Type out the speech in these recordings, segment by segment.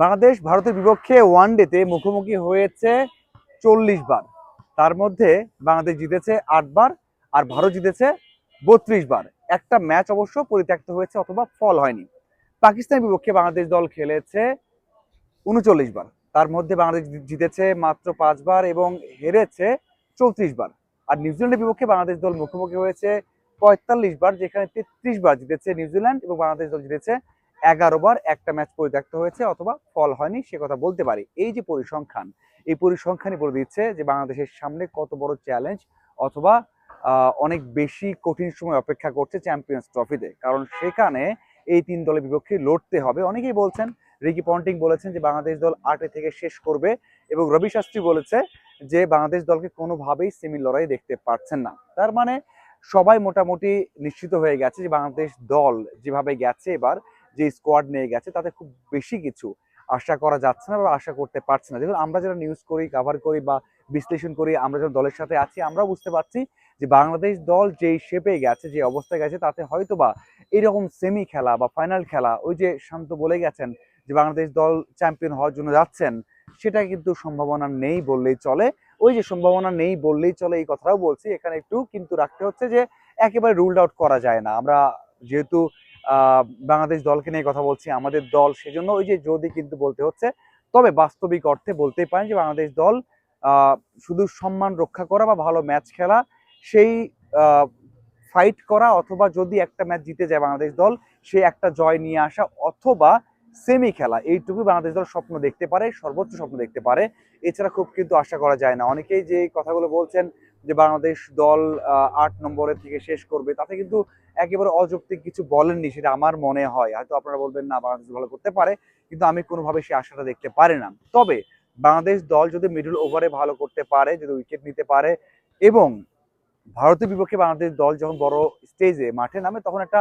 বাংলাদেশ ভারতের বিপক্ষে ওয়ান ডেতে মুখোমুখি হয়েছে চল্লিশ বার। তার মধ্যে বাংলাদেশ জিতেছে আটবার আর ভারত জিতেছে বত্রিশ বার। একটা ম্যাচ অবশ্য পরিত্যক্ত হয়েছে অথবা ফল হয়নি। পাকিস্তানের বিপক্ষে বাংলাদেশ দল খেলেছে উনচল্লিশ বার। তার মধ্যে বাংলাদেশ জিতেছে মাত্র পাঁচবার এবং হেরেছে চৌত্রিশ বার। আর নিউজিল্যান্ডের বিপক্ষে বাংলাদেশ দল মুখোমুখি হয়েছে পঁয়তাল্লিশ বার, যেখানে তেত্রিশ বার জিতেছে নিউজিল্যান্ড এবং বাংলাদেশ দল জিতেছে এগারো বার একটা ম্যাচ পরিত্যক্ত হয়েছে অথবা ফল হয়নি, সে কথা বলতে পারি। এই যে পরিসংখ্যান, এই পরিসংখ্যানই বলে দিচ্ছে যে বাংলাদেশের সামনে কত বড় চ্যালেঞ্জ অথবা অনেক বেশি কঠিন সময় অপেক্ষা করছে চ্যাম্পিয়ন্স ট্রফিতে কারণ সেখানে এই তিন দলের বিপক্ষে লড়তে হবে। অনেকেই বলছেন, রিকি পন্টিং বলেছেন যে বাংলাদেশ দল আটে থেকে শেষ করবে এবং রবি শাস্ত্রী বলেছে যে বাংলাদেশ দলকে কোনোভাবেই সেমি লড়াই দেখতে পারছেন না। তার মানে সবাই মোটামুটি নিশ্চিত হয়ে গেছে যে বাংলাদেশ দল যেভাবে গেছে এবার যে স্কোয়াড নিয়ে গেছে, তাতে খুব বেশি কিছু আশা করা যাচ্ছে না বা আশা করতে পারছে না। দেখুন, আমরা যারা নিউজ করি কভার করি বা বিশ্লেষণ করি, আমরা যারা দলের সাথে আছি, আমরাও বুঝতে পারছি যে বাংলাদেশ দল যেই শেপে গেছে, যে অবস্থায় গেছে, তাতে হয়তো বা এরকম সেমি খেলা বা ফাইনাল খেলা, ওই যে শান্ত বলে গেছেন যে বাংলাদেশ দল চ্যাম্পিয়ন হওয়ার জন্য যাচ্ছেন, সেটা কিন্তু সম্ভাবনা নেই বললেই চলে। ওই যে সম্ভাবনা নেই বললেই চলে এই কথাটাও বলছি, এখানে একটু কিন্তু রাখতে হচ্ছে যে একেবারে রুলড আউট করা যায় না। আমরা যেহেতু বাংলাদেশ দলকে নিয়ে কথা বলছি, আমাদের দল সেজন্য। ওই যে যদি কিন্তু বলতে হচ্ছে, তবে বাস্তবিক অর্থে বলতেই পারেন যে বাংলাদেশ দল শুধু সম্মান রক্ষা করা বা ভালো ম্যাচ খেলা, সেই ফাইট করা অথবা যদি একটা ম্যাচ জিতে যায় বাংলাদেশ দল, সে একটা জয় নিয়ে আসা অথবা সেমি খেলা এইটুকু বাংলাদেশ দল স্বপ্ন দেখতে পারে, সর্বোচ্চ স্বপ্ন দেখতে পারে। এছাড়া খুব কিন্তু আশা করা যায় না। অনেকেই যে কথাগুলো বলছেন যে বাংলাদেশ দল আট নম্বরের থেকে শেষ করবে, তাতে কিন্তু একেবারে অযৌক্তিক কিছু বলেননি, সেটা আমার মনে হয়। হয়তো আপনারা বলবেন, না, বাংলাদেশ ভালো করতে পারে। কিন্তু আমি কোনোভাবে সেই আশাটা দেখতে পারি না। তবে বাংলাদেশ দল যদি মিডল ওভারে ভালো করতে পারে, যদি উইকেট নিতে পারে এবং ভারতের বিপক্ষে বাংলাদেশ দল যখন বড় স্টেজে মাঠে নামে, তখন একটা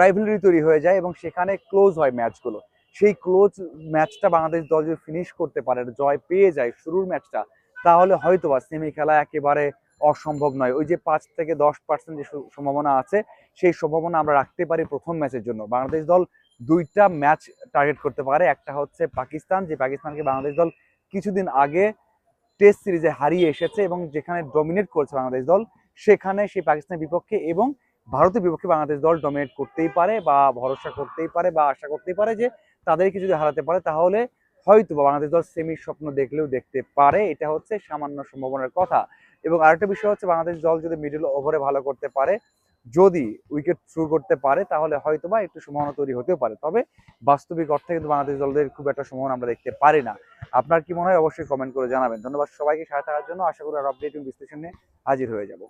রাইভেলরি তৈরি হয়ে যায় এবং সেখানে ক্লোজ হয় ম্যাচগুলো সেই ক্লোজ ম্যাচটা বাংলাদেশ দল যদি ফিনিশ করতে পারে, জয় পেয়ে যায় শুরুর ম্যাচটা তাহলে হয়তো বা সেমি খেলা একেবারে অসম্ভব নয়। ওই যে পাঁচ থেকে দশ পার্সেন্ট যে সম্ভাবনা আছে, সেই সম্ভাবনা আমরা রাখতে পারি প্রথম ম্যাচের জন্য। বাংলাদেশ দল দুইটা ম্যাচ টার্গেট করতে পারে। একটা হচ্ছে পাকিস্তান, যে পাকিস্তানকে বাংলাদেশ দল কিছুদিন আগে টেস্ট সিরিজে হারিয়ে এসেছে এবং যেখানে ডমিনেট করছে বাংলাদেশ দল, সেখানে সেই পাকিস্তানের বিপক্ষে এবং ভারতের বিপক্ষে বাংলাদেশ দল ডমিনেট করতেই পারে বা ভরসা করতেই পারে বা আশা করতেই পারে যে তাদেরকে যদি হারাতে পারে, তাহলে হয়তো বাংলাদেশ দল সেমির স্বপ্ন দেখলেও দেখতে পারে। এটা হচ্ছে সামান্য সম্ভাবনার কথা। এবং আরেকটা বিষয় হচ্ছে বাংলাদেশ দল যদি মিডল ওভারে ভালো করতে পারে, যদি উইকেট থ্রু করতে পারে, তাহলে হয়তো বা একটু সম্ভাবনা তৈরি হতেও পারে। তবে বাস্তবিক অর্থে কিন্তু বাংলাদেশ দলদের খুব একটা সম্ভাবনা আমরা দেখতে পারি না। আপনার কি মনে হয়? অবশ্যই কমেন্ট করে জানাবেন। ধন্যবাদ সবাইকে। সাথে থাকার জন্য আশা করি আর আপডেট বিশ্লেষণে হাজির হয়ে যাব।